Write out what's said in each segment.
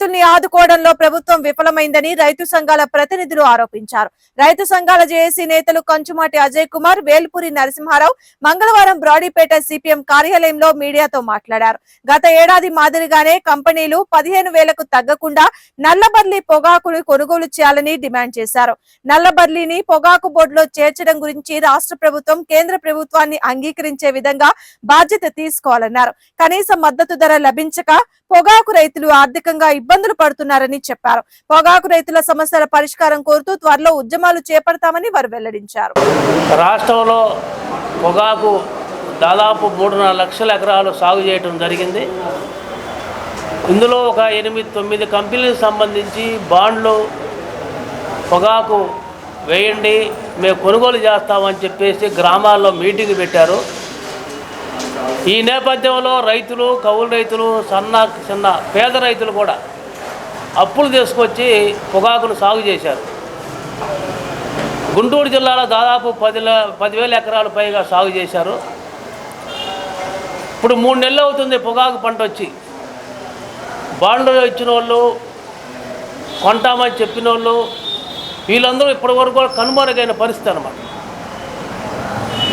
రైతుల్ని ఆదుకోవడంలో ప్రభుత్వం విఫలమైందని రైతు సంఘాల ప్రతినిధులు ఆరోపించారు. రైతు సంఘాల జేఏసీ నేతలు కంచుమాటి అజయ్ కుమార్ వేల్పూరి నరసింహారావు మంగళవారం బ్రాడీపేట సిపిఎం కార్యాలయంలో మీడియాతో మాట్లాడారు. గత ఏడాది మాదిరిగానే కంపెనీలు పదిహేను వేలకు తగ్గకుండా నల్లబర్లీ పొగాకును కొనుగోలు చేయాలని డిమాండ్ చేశారు. నల్లబర్లీని పొగాకు బోర్డులో చేర్చడం గురించి రాష్ట్ర ప్రభుత్వం కేంద్ర ప్రభుత్వాన్ని అంగీకరించే విధంగా బాధ్యత తీసుకోవాలన్నారు. కనీస మద్దతు ధర లభించక పొగాకు రైతులు ఆర్థికంగా ఇబ్బందులు పడుతున్నారని చెప్పారు. పొగాకు రైతుల సమస్యల పరిష్కారం కోరుతూ త్వరలో ఉద్యమాలు చేపడతామని వారు వెల్లడించారు. రాష్ట్రంలో పొగాకు దాదాపు మూడున్నర లక్షల ఎకరాలు సాగు చేయటం జరిగింది. ఇందులో ఒక ఎనిమిది తొమ్మిది కంపెనీలకు సంబంధించి బాండ్లు పొగాకు వేయండి మేము కొనుగోలు చేస్తామని చెప్పేసి గ్రామాల్లో మీటింగ్ పెట్టారు. ఈ నేపథ్యంలో రైతులు కౌలు రైతులు సన్న చిన్న పేద రైతులు కూడా అప్పులు తీసుకొచ్చి పొగాకును సాగు చేశారు. గుంటూరు జిల్లాలో దాదాపు పది పదివేల ఎకరాలు పైగా సాగు చేశారు. ఇప్పుడు మూడు నెలలు అవుతుంది పొగాకు పంట వచ్చి. బాండ్లు ఇచ్చిన వాళ్ళు కొంటామని చెప్పిన వాళ్ళు వీళ్ళందరూ ఇప్పటి వరకు కూడా కనుమరుగైన పరిస్థితి అనమాట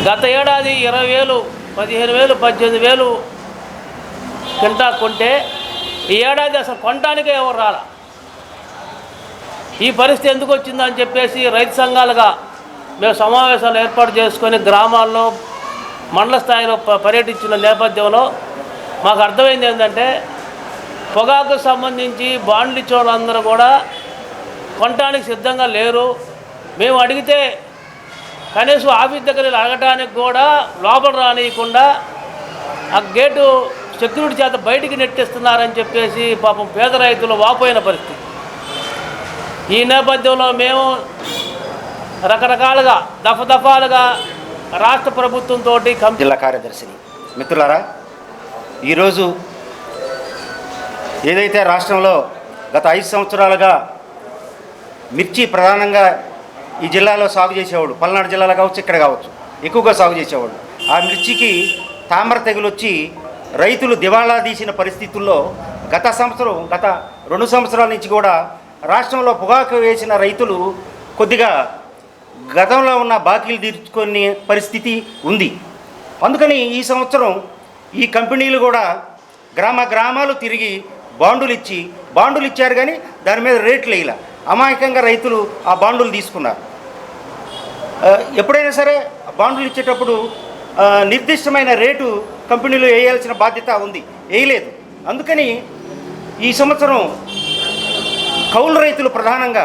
గత ఏడాది ఇరవై వేలు పదిహేను వేలు పద్దెనిమిది వేలు కింటా కొంటే ఈ ఏడాది అసలు కొనడానికే ఎవరు రాలా? ఈ పరిస్థితి ఎందుకు వచ్చిందని చెప్పేసి రైతు సంఘాలుగా మేము సమావేశాలు ఏర్పాటు చేసుకొని గ్రామాల్లో మండల స్థాయిలో పర్యటించిన నేపథ్యంలో మాకు అర్థమైంది ఏంటంటే పొగాకు సంబంధించి బాండ్లు ఇచ్చేవాళ్ళందరూ కూడా కొనటానికి సిద్ధంగా లేరు. మేము అడిగితే కనీసం ఆఫీస్ దగ్గర అడగటానికి కూడా లోపల రానియకుండా ఆ గేటు సెక్యూరిటీ చేత బయటికి నెట్టేస్తున్నారని చెప్పేసి పాపం పేద రైతులు వాపోయిన పరిస్థితి. ఈ నేపథ్యంలో మేము రకరకాలుగా దఫదఫాలుగా రాష్ట్ర ప్రభుత్వంతో జిల్లా కార్యదర్శిని. మిత్రులారా ఈరోజు ఏదైతే రాష్ట్రంలో గత ఐదు సంవత్సరాలుగా మిర్చి ప్రధానంగా ఈ జిల్లాలో సాగు చేసేవాడు పల్నాడు జిల్లాలో కావచ్చు ఇక్కడ కావచ్చు ఎక్కువగా సాగు చేసేవాడు ఆ మిర్చికి తామర తెగులు వచ్చి రైతులు దివాళా తీసిన పరిస్థితుల్లో గత సంవత్సరం గత రెండు సంవత్సరాల నుంచి కూడా రాష్ట్రంలో పొగాకు వేసిన రైతులు కొద్దిగా గతంలో ఉన్న బాకీలు తీర్చుకునే పరిస్థితి ఉంది. అందుకని ఈ సంవత్సరం ఈ కంపెనీలు కూడా గ్రామ గ్రామాలు తిరిగి బాండులు ఇచ్చి బాండులు ఇచ్చారు కానీ దాని మీద రేట్లు వేయాల. అమాయకంగా రైతులు ఆ బాండులు తీసుకున్నారు. ఎప్పుడైనా సరే బాండ్లు ఇచ్చేటప్పుడు నిర్దిష్టమైన రేటు కంపెనీలు వేయాల్సిన బాధ్యత ఉంది. వేయలేదు. అందుకని ఈ సంవత్సరం కౌలు రైతులు ప్రధానంగా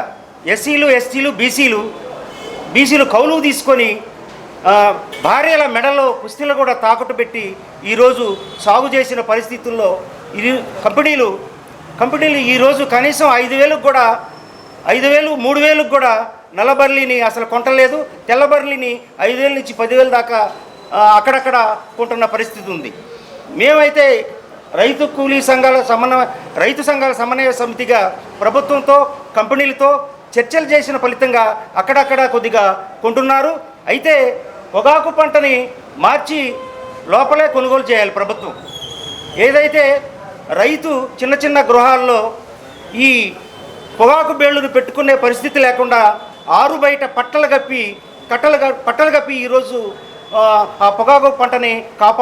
ఎస్సీలు ఎస్టీలు బీసీలు బీసీలు కౌలు తీసుకొని భార్యల మెడలో కుస్తీలు కూడా తాకట్టు పెట్టి ఈరోజు సాగు చేసిన పరిస్థితుల్లో ఇది కంపెనీలు కంపెనీలు ఈరోజు కనీసం ఐదు వేలకు కూడా ఐదు వేలు మూడు వేలకు కూడా నల్లబర్లీని అసలు కొంటలేదు. తెల్లబర్లీని ఐదు వేల నుంచి పదివేల దాకా అక్కడక్కడ కొంటున్న పరిస్థితి ఉంది. మేమైతే రైతు కూలీ సంఘాల సమన్వయ రైతు సంఘాల సమన్వయ సమితిగా ప్రభుత్వంతో కంపెనీలతో చర్చలు చేసిన ఫలితంగా అక్కడక్కడ కొద్దిగా కొంటున్నారు. అయితే పొగాకు పంటని మార్చి లోపలే కొనుగోలు చేయాలి ప్రభుత్వం. ఏదైతే రైతు చిన్న చిన్న గృహాల్లో ఈ పొగాకు బేళ్ళను పెట్టుకునే పరిస్థితి లేకుండా ఆరు బయట పట్టలు కప్పి కట్టలు పట్టలు కప్పి ఈరోజు పొగాకు పంటని కాపా